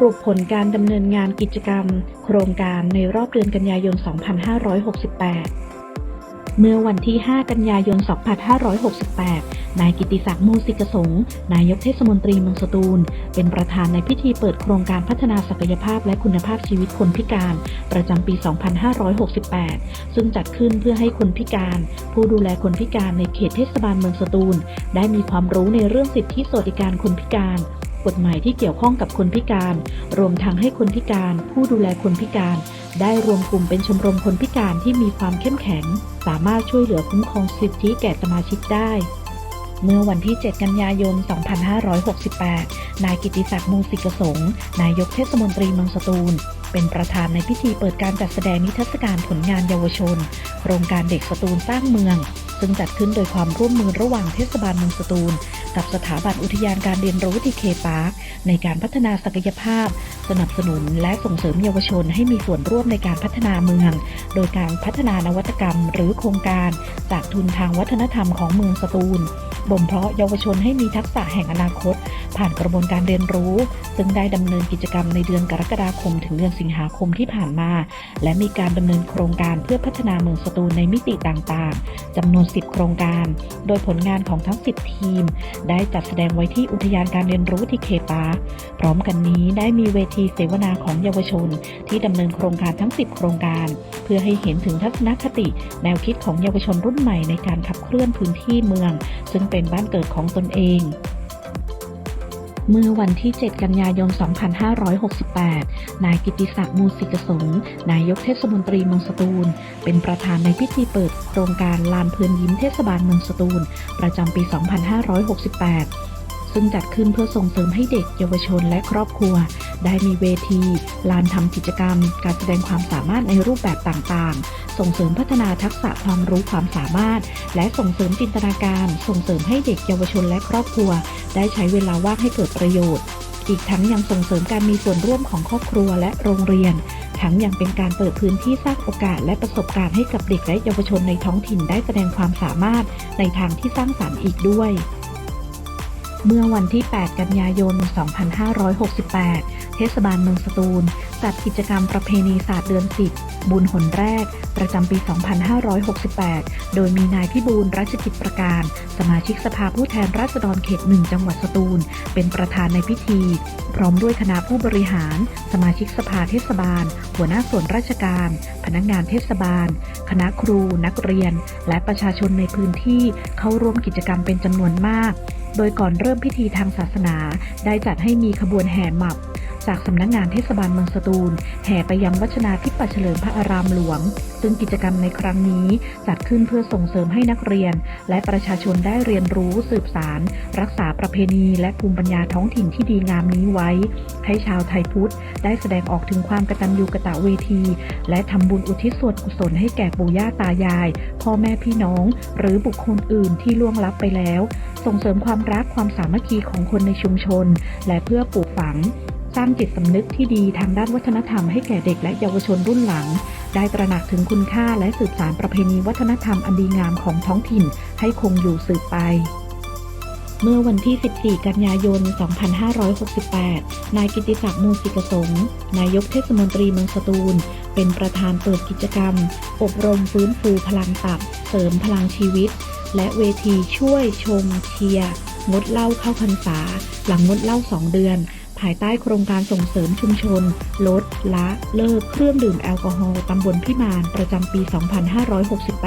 สรุปผลการดำเนินงานกิจกรรม โครงการในรอบเดือนกันยายน 2568 เมื่อวันที่ 5 กันยายน 2568 นายกิติศักดิ์มูสิกสงนายกเทศมนตรีเมืองสตูล เป็นประธานในพิธีเปิดโครงการพัฒนาศักยภาพและคุณภาพชีวิตคนพิการ ประจำปี 2568 ซึ่งจัดขึ้นเพื่อให้คนพิการ ผู้ดูแลคนพิการในเขตเทศบาลเมืองสตูล ได้มีความรู้ในเรื่องสิทธิสวัสดิการคนพิการ กฎหมายที่เกี่ยวข้องกับคนพิการ รวมทั้งให้คนพิการ ผู้ดูแลคนพิการ ได้รวมกลุ่มเป็นชมรมคนพิการที่มีความเข้มแข็ง สามารถช่วยเหลือคุ้มครองสิทธิแก่สมาชิกได้ เมื่อวันที่ 7 กันยายน 2568 นายกิติศักดิ์มูสิกสงฆ์นายกเทศมนตรีเมืองสตูล เป็นประธานในพิธีเปิดการจัดแสดงนิทรรศการผลงานเยาวชน โครงการเด็กสตูลสร้างเมือง ซึ่งจัดขึ้นโดยความร่วมมือระหว่างเทศบาลเมืองสตูล กับสถาบันอุทยานการเรียนรู้ที่เคปาร์คในการพัฒนาศักยภาพ สนับสนุนและส่งเสริมเยาวชนให้มีส่วนร่วมในการพัฒนาเมือง โดยการพัฒนานวัตกรรม หรือโครงการจากทุนทางวัฒนธรรมของเมืองสตูลบ่มเพาะเยาวชนให้มีทักษะแห่งอนาคต ผ่านกระบวนการเรียนรู้ ซึ่งได้ดำเนินกิจกรรมในเดือนกรกฎาคม ถึงเดือนสิงหาคมที่ผ่านมา และมีการดำเนินโครงการเพื่อพัฒนาเมืองสตูลในมิติต่างๆจำนวน 10 โครงการ โดยผลงานของทั้ง 10 ทีม ได้จัดแสดงไว้ที่อุทยานการเรียนรู้ที่เคปาร์พร้อมกันนี้ได้มีเวทีเสวนาของเยาวชน ที่ดำเนินโครงการทั้ง 10 โครงการ เพื่อให้เห็นถึงทัศนคติ แนวคิดของเยาวชนรุ่นใหม่ในการขับเคลื่อนพื้นที่เมือง ซึ่งเป็นบ้านเกิดของตนเอง เมื่อวันที่ 7 กันยายน 2568 นายกิติศักดิ์มูสิกสม นายกเทศมนตรีเมืองสตูล เป็นประธานในพิธีเปิดโครงการลานเพลินยิ้มเทศบาลเมืองสตูล ประจำปี 2568 ซึ่งจัดขึ้นเพื่อส่งเสริมให้เด็กเยาวชนและครอบครัว ได้มีเวที ลานทำกิจกรรม การแสดงความสามารถในรูปแบบต่างๆ ส่งเสริมพัฒนาทักษะความรู้ความสามารถ และส่งเสริมจินตนาการ ส่งเสริมให้เด็กเยาวชนและครอบครัว ได้ใช้เวลาว่างให้เกิดประโยชน์ อีกทั้งยังส่งเสริมการมีส่วนร่วมของครอบครัวและโรงเรียนทั้งยังเป็นการเปิดพื้นที่สร้างโอกาสและประสบการณ์ให้กับเด็กและเยาวชนในท้องถิ่นได้แสดงความสามารถในทางที่สร้างสรรค์อีกด้วย เมื่อวันที่ 8 กันยายน 2568 เทศบาลเมืองสตูล จัดกิจกรรมประเพณีศาสตร์เดือน 10 บุญหนแรก ประจำปี 2568 โดยมีนายพิบูลรัชกิจประการ สมาชิกสภาผู้แทนราษฎรเขตหนึ่งจังหวัดสตูล เป็นประธานในพิธี พร้อมด้วยคณะผู้บริหาร สมาชิกสภาเทศบาล หัวหน้าส่วนราชการ พนักงานเทศบาล คณะครู นักเรียน และประชาชนในพื้นที่เข้าร่วมกิจกรรมเป็นจำนวนมาก โดยก่อนเริ่มพิธีทางศาสนาได้จัดให้มีขบวนแห่หมับ จากสำนักงานเทศบาลเมืองสตูล แห่ไปยังวัชนาธิปัติเฉลิมพระอารามหลวง ซึ่งกิจกรรมในครั้งนี้จัดขึ้นเพื่อส่งเสริมให้นักเรียน และประชาชนได้เรียนรู้สืบสาร รักษาประเพณีและภูมิปัญญาท้องถิ่นที่ดีงามนี้ไว้ ให้ชาวไทยพุทธได้แสดงออกถึงความกตัญญูกตะเวที และทำบุญอุทิศส่วนกุศลให้แก่ปู่ย่าตายาย พ่อแม่พี่น้อง หรือบุคคลอื่นที่ล่วงลับไปแล้ว ส่งเสริมความรักความสามัคคีของคนในชุมชน และเพื่อปลูกฝัง สร้างจิตสำนึกที่ดีทางด้านวัฒนธรรมให้แก่เด็กและเยาวชนรุ่นหลัง ได้ตระหนักถึงคุณค่าและสืบสานประเพณีวัฒนธรรมอันดีงามของท้องถิ่นให้คงอยู่สืบไป เมื่อวันที่ 14 กันยายน 2568 นายกิติศักดิ์มูสิกสงนายกเทศมนตรีเมืองสตูล เป็นประธานเปิดกิจกรรม อบรมฟื้นฟูพลังตับ เสริมพลังชีวิต และเวทีช่วยชมเชียร์งดเหล้าเข้าพรรษา หลังงดเหล้า2เดือน ภายใต้โครงการส่งเสริมชุมชน ลด ละเลิกเครื่องดื่มแอลกอฮอล์ตำบลพิมานประจำปี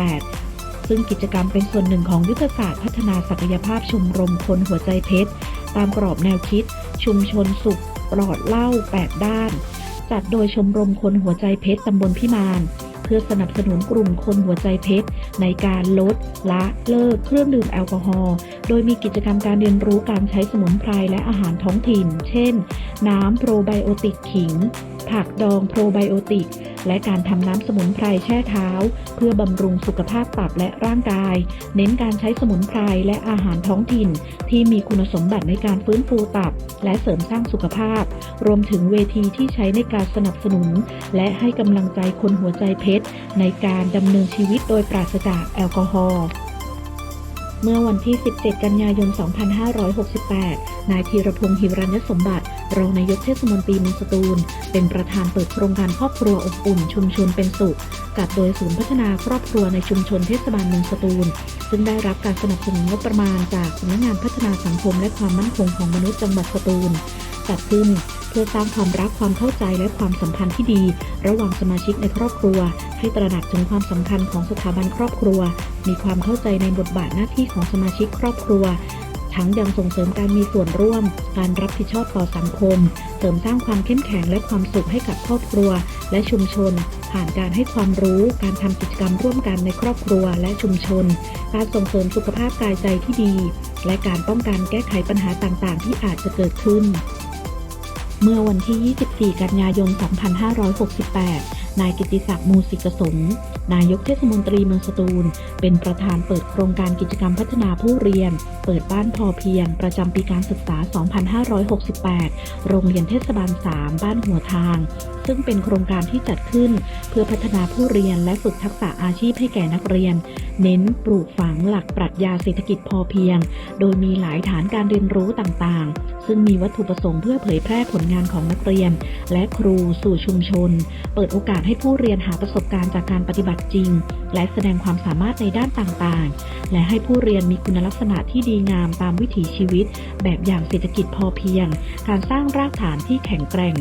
2568 ซึ่งกิจกรรมเป็นส่วนหนึ่งของยุทธศาสตร์พัฒนาศักยภาพชมรมคนหัวใจเพชร ตามกรอบแนวคิด ชุมชนสุขปลอดเหล้า8ด้าน จัดโดยชมรมคนหัวใจเพชรตำบลพิมาน พื่อสนับสนุนกลุ่มคนหัวใจเพชร ในการลด ละเลิกเครื่องดื่มแอลกอฮอล์โดยมีกิจกรรมการเรียนรู้การใช้สมุนไพรและอาหารท้องถิ่น เช่น น้ำโปรไบโอติกขิง ผักดองโปรไบโอติก และการทำน้ำสมุนไพรแช่เท้า เพื่อบำรุงสุขภาพตับและร่างกาย เน้นการใช้สมุนไพรและอาหารท้องถิ่น ที่มีคุณสมบัติในการฟื้นฟูตับ และเสริมสร้างสุขภาพ รวมถึงเวทีที่ใช้ในการสนับสนุน และให้กำลังใจคนหัวใจเพชร ในการดำเนินชีวิตโดยปราศจากแอลกอฮอล์เมื่อวันที่ 17 กันยายน 2568 นายธีรพงศ์หิรัญยสมบัติ รองนายกเทศมนตรีเมืองสตูล เป็นประธานเปิดโครงการครอบครัวอบอุ่นชุมชนเป็นสุข จัดโดยศูนย์พัฒนาครอบครัวในชุมชนเทศบาลเมืองสตูล ซึ่งได้รับการสนับสนุนงบประมาณจากสำนักงานพัฒนาสังคมและความมั่นคงของมนุษย์จังหวัดสตูล จัดขึ้นเพื่อสร้างความรักความเข้าใจและความสัมพันธ์ที่ดี ระหว่างสมาชิกในครอบครัว ให้ตระหนักถึงความสำคัญของสถาบันครอบครัว มีความเข้าใจในบทบาทหน้าที่ของสมาชิกครอบครัว ทั้งยังส่งเสริมการมีส่วนร่วม การรับผิดชอบต่อสังคม เสริมสร้างความเข้มแข็งและความสุขให้กับครอบครัว และชุมชน ผ่านการให้ความรู้ การทำกิจกรรมร่วมกันในครอบครัวและชุมชน การส่งเสริมสุขภาพกายใจที่ดี และการป้องกันแก้ไขปัญหาต่างๆ ที่อาจจะเกิดขึ้น เมื่อวันที่ 24 กันยายน 2568 นายกิติศักดิ์มูสิกสงฆ์นายกเทศมนตรีเมืองสตูล เป็นประธานเปิดโครงการกิจกรรมพัฒนาผู้เรียน เปิดบ้านพอเพียง ประจำปีการศึกษา 2568 โรงเรียนเทศบาล 3 บ้านหัวทาง ซึ่งเป็นโครงการที่จัดขึ้น เพื่อพัฒนาผู้เรียนและฝึกทักษะอาชีพให้แก่นักเรียน เน้นปลูกฝังหลักปรัชญาเศรษฐกิจพอเพียง โดยมีหลายฐานการเรียนรู้ต่างๆ ซึ่งมีวัตถุประสงค์เพื่อเผยแพร่ผลงานของนักเรียน และครูสู่ชุมชน เปิดโอกาสให้ผู้เรียนหาประสบการณ์จากการปฏิบัติจริง และแสดงความสามารถในด้านต่างๆ และให้ผู้เรียนมีคุณลักษณะที่ดีงามตามวิถีชีวิต แบบอย่างเศรษฐกิจพอเพียง การสร้างรากฐานที่แข็งแกร่ง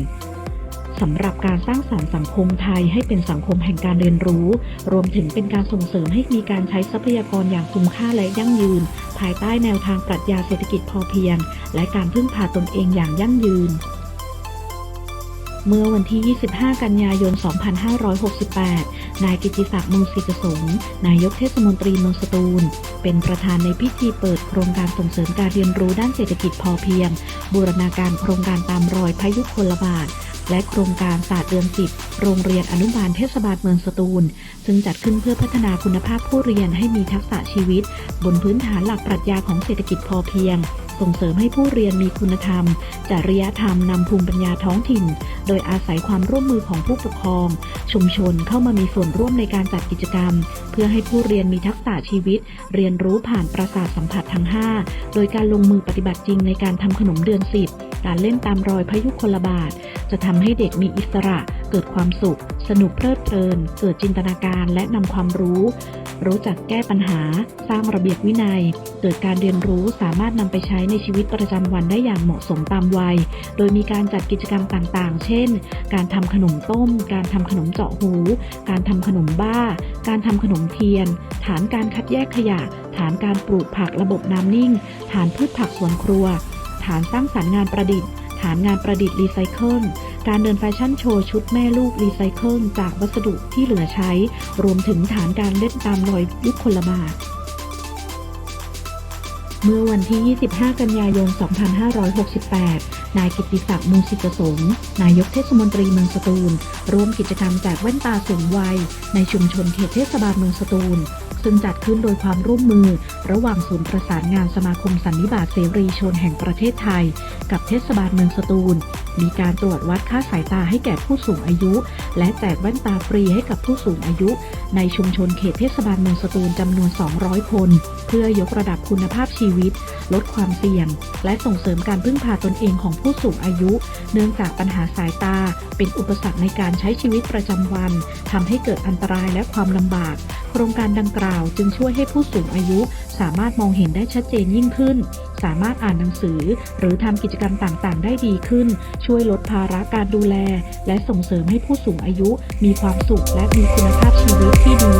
สำหรับการสร้างสรรค์สังคมไทยให้เป็นสังคมแห่งการเรียนรู้ รวมถึงเป็นการส่งเสริมให้มีการใช้ทรัพยากรอย่างคุ้มค่าและยั่งยืน ภายใต้แนวทางปรัชญาเศรษฐกิจพอเพียง และการพึ่งพาตนเองอย่างยั่งยืนเมื่อวันที่ 25 กันยายน 2568 นายกิติศักดิ์มูสิกสงนายกเทศมนตรีเมืองสตูล เป็นประธานในพิธีเปิดโครงการส่งเสริมการเรียนรู้ด้านเศรษฐกิจพอเพียง บูรณาการโครงการตามรอยพยุคลบาท และโครงการศาสตร์เดือนสิบโรงเรียนอนุบาลเทศบาลเมืองสตูล ซึ่งจัดขึ้นเพื่อพัฒนาคุณภาพผู้เรียนให้มีทักษะชีวิต บนพื้นฐานหลักปรัชญาของเศรษฐกิจพอเพียง ส่งเสริมให้ผู้เรียนมีคุณธรรม จริยธรรมนำภูมิปัญญาท้องถิ่น โดยอาศัยความร่วมมือของผู้ปกครอง ชุมชนเข้ามามีส่วนร่วมในการจัดกิจกรรม เพื่อให้ผู้เรียนมีทักษะชีวิต เรียนรู้ผ่านประสาทสัมผัสทั้ง 5 โดยการลงมือปฏิบัติจริงในการทำขนมเดือนสิบ การเล่นตามรอยพยุคลบาท จะทำให้เด็กมีอิสระ เกิดความสุข สนุกเพลิดเพลิน เกิดจินตนาการและนำความรู้ รู้จักแก้ปัญหา สร้างระเบียบวินัย เกิดการเรียนรู้สามารถนำไปใช้ในชีวิตประจำวันได้อย่างเหมาะสมตามวัย โดยมีการจัดกิจกรรมต่างๆ เช่น การทำขนมต้ม การทำขนมเจาะหู การทำขนมบ้า การทำขนมเทียน ฐานการคัดแยกขยะ ฐานการปลูกผักระบบน้ำนิ่ง ฐานพืชผักสวนครัว ฐานสร้างสรรค์งานประดิษฐ์ ฐานงานประดิษฐ์รีไซเคิลการเดินแฟชั่นโชว์ชุดแม่ลูกรีไซเคิลจากวัสดุที่เหลือใช้ รวมถึงฐานการเล่นตามรอยยุคคนละบาทเมื่อวันที่ 25 กันยายน 2568 นายกิตติศักดิ์มูสิกสงนายกเทศมนตรีเมืองสตูล ร่วมกิจกรรมแจกแว่นตาสูงวัย ในชุมชนเขตเทศบาลเมืองสตูล ซึ่งจัดขึ้นโดยความร่วมมือ ระหว่างศูนย์ประสานงานสมาคมสันนิบาตเสรีชนแห่งประเทศไทย กับเทศบาลเมืองสตูล มีการตรวจวัดค่าสายตาให้แก่ผู้สูงอายุ และแจกแว่นตาฟรีให้กับผู้สูงอายุ ในชุมชนเขตเทศบาลเมืองสตูลจำนวน 200 คน เพื่อยกระดับคุณภาพชีวิต ลดความเสี่ยง และส่งเสริมการพึ่งพาตนเองของผู้สูงอายุ เนื่องจากปัญหาสายตา เป็นอุปสรรคในการใช้ชีวิตประจำวันทำให้เกิดอันตรายและความลำบาก โครงการดังกล่าวจึงช่วยให้ผู้สูงอายุสามารถมองเห็นได้ชัดเจนยิ่งขึ้น สามารถอ่านหนังสือ หรือทำกิจกรรมต่างๆ ได้ดีขึ้น ช่วยลดภาระการดูแล และส่งเสริมให้ผู้สูงอายุ มีความสุขและมีคุณภาพชีวิตที่ดี